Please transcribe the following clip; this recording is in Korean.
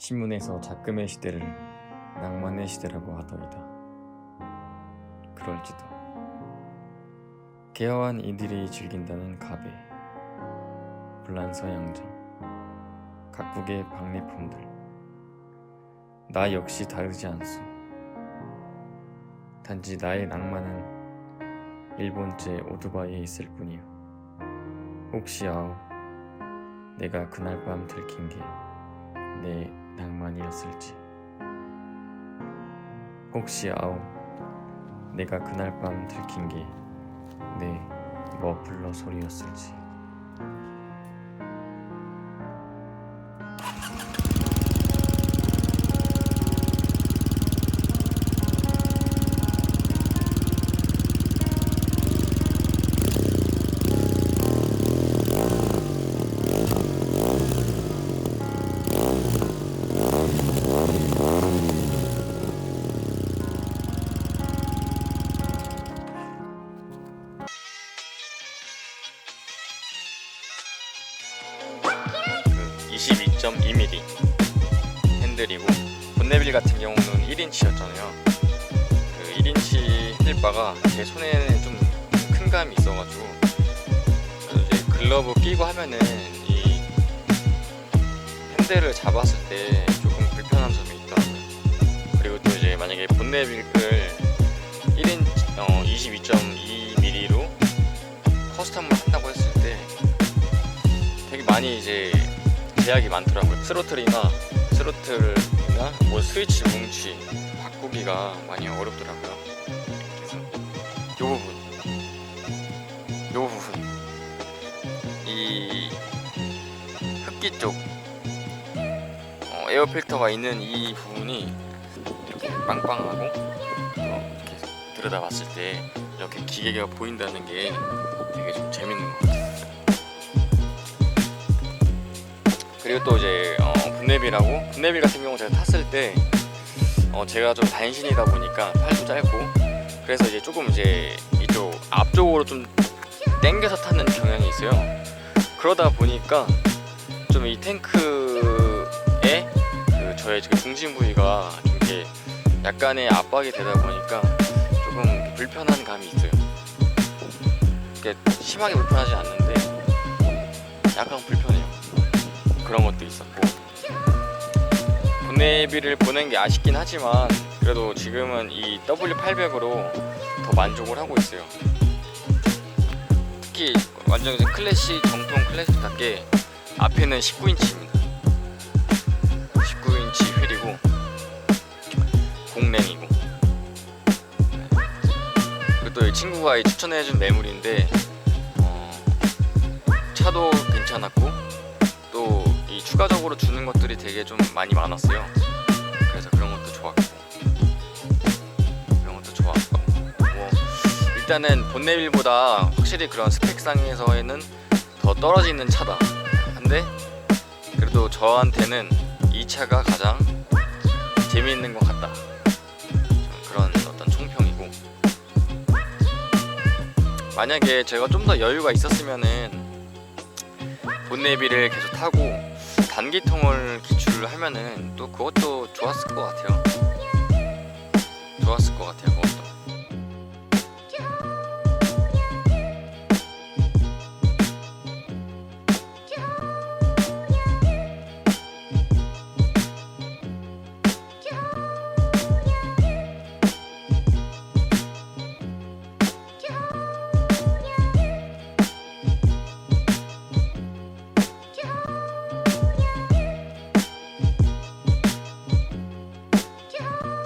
신문에서 작금의 시대를 낭만의 시대라고 하더이다. 그럴지도. 개화한 이들이 즐긴다는 가베, 불란서 양장, 각국의 박리품들. 나 역시 다르지 않소. 단지 나의 낭만은 일본제 오토바이에 있을 뿐이요. 혹시 아오, 내가 그날 밤 들킨 게 내 낭만이었을지. 혹시 아오, 내가 그날 밤 들킨 게 내 머플러 소리였을지. 22.2mm 핸들이고 본네빌 같은 경우는 1인치였잖아요. 그 1인치 핸들바가 제 손에는 좀 큰 감이 있어가지고 이제 글러브 끼고 하면은 이 핸들을 잡았을 때 조금 불편한 점이 있더라고요. 그리고 또 이제 만약에 본네빌을 1인 어, 22.2mm로 커스텀을 한다고 했을 때 되게 많이 이제 제약이 많더라고요. 스로틀이나 스로틀이나 뭐 스위치 뭉치 바꾸기가 많이 어렵더라고요. 그래서 이 부분, 이 부분, 이 흡기 쪽 어, 에어 필터가 있는 이 부분이 이렇게 빵빵하고 어, 이렇게 들여다봤을 때 이렇게 기계가 보인다는 게 되게 좀 그리고 또 이제 어, 분내비라고 분내비 같은 경우 제가 탔을 때 어, 제가 좀 단신이다 보니까 팔도 짧고 그래서 이제 조금 이제 이쪽 앞쪽으로 좀 당겨서 타는 경향이 있어요. 그러다 보니까 좀 이 탱크에 그 저의 그 중심 부위가 좀 이렇게 약간의 압박이 되다 보니까 조금 불편한 감이 있어요. 이게 심하게 불편하지 않는데 약간 불편해요. 그런 것도 있었고 본네비를 보낸 게 아쉽긴 하지만 그래도 지금은 이 W800으로 더 만족을 하고 있어요. 특히 완전 클래식 정통 클래식답게 앞에는 19인치입니다. 19인치 휠이고 공랭이고 그리고 또 이 친구가 이 추천해준 매물인데 어, 차도 괜찮았고 또이 추가적으로 주는 것들이 되게 좀 많이 많았어요. 그래서 그런 것도 좋았고 그런 것도 좋았고 뭐 일단은 본네빌보다 확실히 그런 스펙상에서에는 더 떨어지는 차다. 한데 그래도 저한테는 이 차가 가장 재미있는 것 같다. 좀 그런 어떤 총평이고 만약에 제가 좀 더 여유가 있었으면은 본네비를 계속 타고 단기통을 기출을 하면은 또 그것도 좋았을 것 같아요. 좋았을 것 같아요.